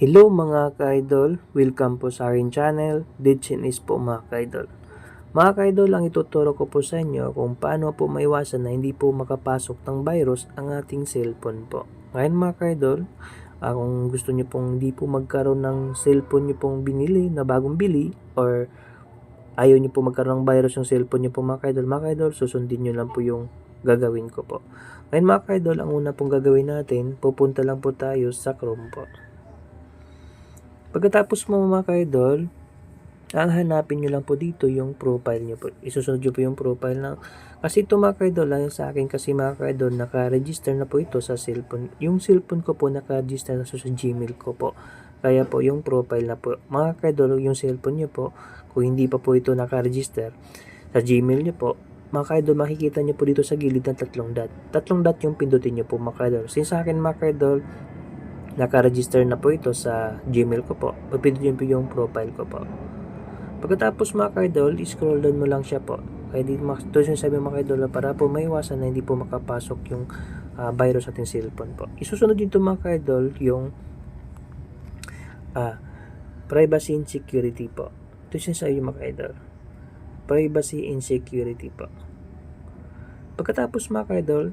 Hello mga ka-idol, welcome po sa aking channel, Ditchin is po mga ka-idol. Mga ka-idol, ang ituturo ko po sa inyo kung paano po maiwasan na hindi po makapasok ng virus ang ating cellphone po. Ngayon mga ka-idol, ah, kung gusto nyo pong hindi po magkaroon ng cellphone nyo pong binili na bagong bili or ayaw nyo po magkaroon ng virus yung cellphone nyo po mga ka-idol, mga ka-idol, susundin nyo lang po yung gagawin ko po. Ngayon mga ka-idol, ang una pong gagawin natin, pupunta lang po tayo sa Chrome po. Pagkatapos mo mga ka-idol, ang hanapin nyo lang po dito yung profile nyo po. Isusunod nyo po yung profile ng... Kasi ito mga ka-idol, ayon sa akin kasi mga ka-idol, naka-register na po ito sa cellphone. Yung cellphone ko po naka-register na sa Gmail ko po. Kaya po yung profile na po. Mga ka-idol, yung cellphone nyo po, kung hindi pa po ito naka-register sa Gmail nyo po, mga ka-idol, makikita nyo po dito sa gilid ng tatlong dot. Tatlong dot yung pindutin nyo po mga ka-idol. Since sa akin mga ka-idol, naka-register na po ito sa Gmail ko po. Pipindutin po yung profile ko po. Pagkatapos mga ka-idol, scroll down mo lang siya po. Kaya di ito yung sabi mga ka-idol para po maiwasan na hindi po makapasok yung ah, virus sa ating cellphone po. Isusunod dito mga ka-idol yung ah, privacy and security po. Ito yung sa iyo mga ka-idol. Privacy and security po. Pagkatapos mga ka-idol,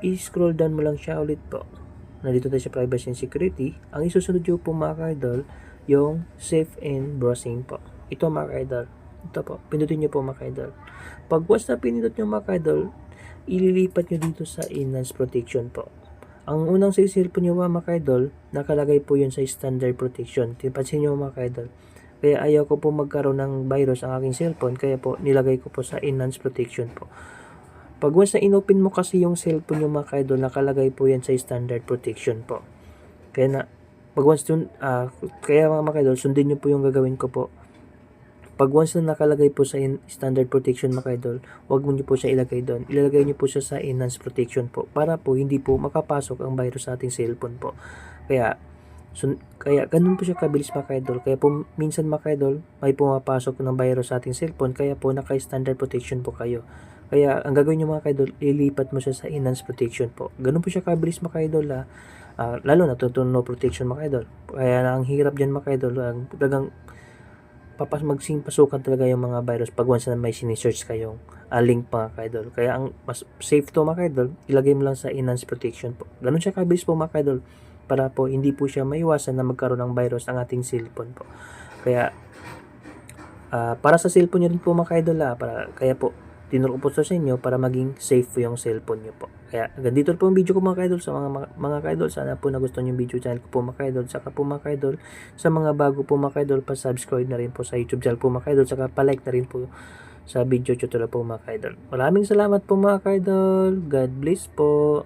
i-scroll down mo lang siya ulit po. Nandito tayo sa privacy and security. Ang isusunod yung po mga ka-idol, yung safe and browsing po. Ito mga ka-idol. Ito po. Pindutin nyo po mga ka-idol. Pag once na pinindot nyo mga ka-idol, ililipat nyo dito sa enhanced protection po. Ang unang sa cellphone nyo mga ka-idol, nakalagay po yun sa standard protection. Tipansin nyo mga ka-idol. Kaya ayaw ko po magkaroon ng virus ang aking cellphone, kaya po nilagay ko po sa enhanced protection po. Pag once na inopen mo kasi yung cellphone yung mga ka-idol, nakalagay po yan sa standard protection po. Kaya na, pag once dun, ah, kaya mga ka-idol, sundin nyo po yung gagawin ko po. Pag once na nakalagay po sa standard protection mga ka-idol, huwag mo nyo po siya ilagay doon. Ilalagay nyo po siya sa enhanced protection po para po hindi po makapasok ang virus sa ating cellphone po. Kaya, sun- kaya ganun po siya kabilis mga ka-idol. Kaya po minsan mga ka-idol, may pumapasok ng virus sa ating cellphone kaya po naka-standard protection po kayo. Kaya ang gagawin nyo mga ka-idol, ilipat mo siya sa enhanced protection po. Ganun po siya kabilis mga ka-idol ha. Ah, lalo na to no protection mga ka-idol. Kaya ang hirap dyan mga ka-idol, ang talagang papas magsing pasukan talaga yung mga virus pag once na may sinesearch kayong ah, link mga ka-idol. Kaya ang mas safe to mga ka-idol, ilagay mo lang sa enhanced protection po. Ganun siya kabilis po mga ka-idol para po hindi po siya maiwasan na magkaroon ng virus ang ating cellphone po. Kaya ah, para sa cellphone nyo rin po mga ka-idol ah, para, kaya po tinuro po sa inyo para maging safe po yung cellphone nyo po. Kaya hanggang dito po ang video ko mga ka-idol sa mga mga, mga ka-idol. Sana po nagustuhan yung video channel ko po mga ka-idol. Saka po mga ka-idol sa mga bago po mga ka-idol pa-subscribe na rin po sa YouTube channel po mga ka-idol. Saka pa-like na rin po sa video tutorial po mga ka-idol. Maraming salamat po mga ka-idol. God bless po.